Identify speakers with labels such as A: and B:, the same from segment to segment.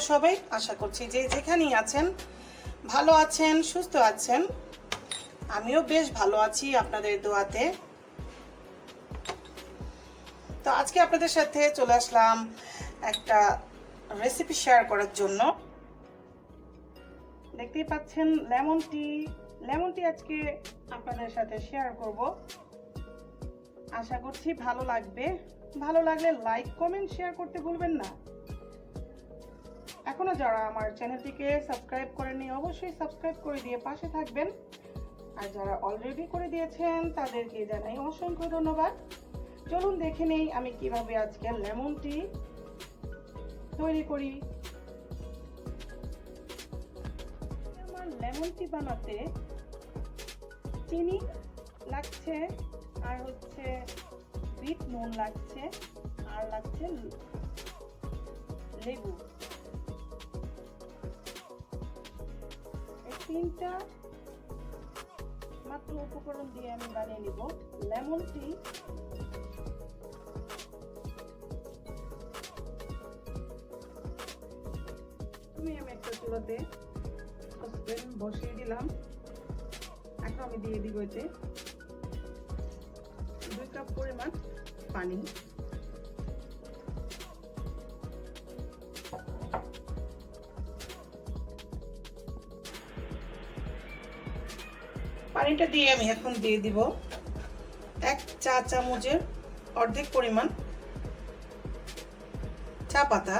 A: সবাই? আশা করছি যে যেখানেই আছেন, ভালো আছেন, সুস্থ আছেন। আমিও বেশ ভালো আছি আপনাদের দোয়াতে। তো আজকে আপনাদের সাথে চলে আসলাম একটা রেসিপি শেয়ার করার জন্য। দেখতেই পাচ্ছেন লেমন টি লেমন টি আজকে আপনাদের সাথে শেয়ার করব। আশা করছি ভালো লাগবে। ভালো লাগলে লাইক কমেন্ট শেয়ার করতে ভুলবেন না। এখনও যারা আমার চ্যানেলটিকে সাবস্ক্রাইব করেননি, অবশ্যই সাবস্ক্রাইব করে দিয়ে পাশে থাকবেন। আর যারা অলরেডি করে দিয়েছেন, তাদেরকে জানাই অসংখ্য ধন্যবাদ। চলুন দেখে নেই আমি কীভাবে আজকে লেমন টি তৈরি করি। আমার লেমন টি বানাতে চিনি লাগছে, আর হচ্ছে বিট নুন লাগছে, আর লাগছে লেবু। তিনটা মাত্র উপকরণ দিয়ে আমি বানিয়ে নিব। Lemon tea. তুমি আমি একটা চুলাতে বসিয়ে দিলাম। এখন আমি দিয়ে দিব এতে দুই কাপ পরিমাণ পানি। পানিটা দিয়ে আমি এখন দিয়ে দিব এক চা চামচের অর্ধেক পরিমাণ চা পাতা।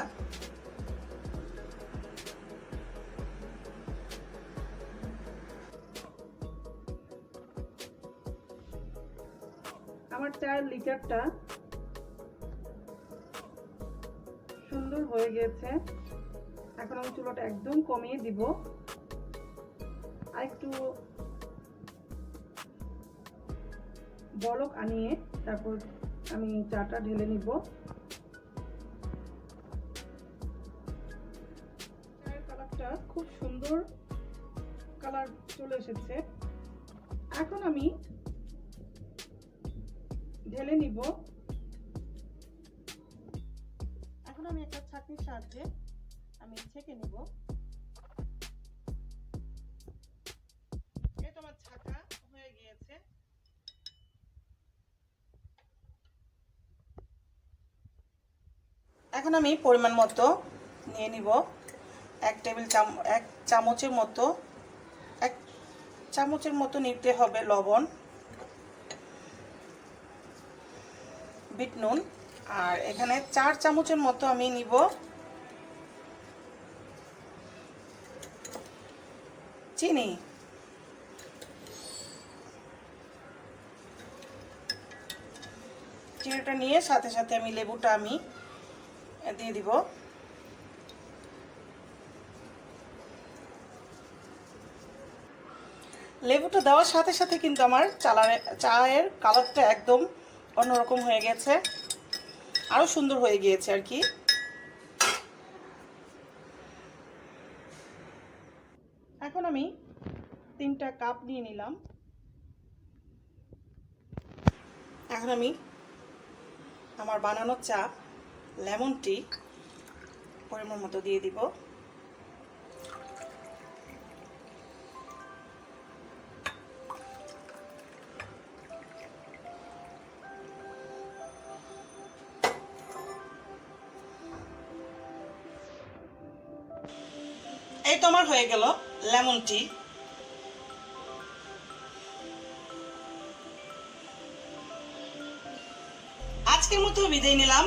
A: আমার চার লিটারটা সুন্দর হয়ে গেছে। এখন আমি চুলাটা একদম কমিয়ে দিব। আর একটু বলক আনিয়ে তারপর আমি চাটা ঢেলে নিব। চায়ের কালারটা খুব সুন্দর কালার চলে এসেছে। এখন আমি ঢেলে নিব। এখন আমি একটা ছাঁকনির সাহায্যে আমি ছেঁকে নিব। এখন আমি পরিমাণ মতো নিয়ে নিব। এক টেবিল চাম, এক চামচের মতো, এক চামচের মতো নিতে হবে লবণ, বিট নুন, আর এখানে চার চামচের মতো আমি নিব। চিনি। চিনিটা নিয়ে সাথে সাথে আমি লেবুটা আমি দিয়ে দিব। লেবুটা দেওয়ার সাথে সাথে কিন্তু আমার চালার চায়ের কালারটা একদম অন্যরকম হয়ে গেছে। আরও সুন্দর হয়ে গিয়েছে আর কি। এখন আমি তিনটা কাপ নিয়ে নিলাম। এখন আমি আমার বানানো চা লেমন টি পরিমাণ মতো দিয়ে দিব। এই তো আমার হয়ে গেল লেমন টি। আজকের মতো বিদায় নিলাম।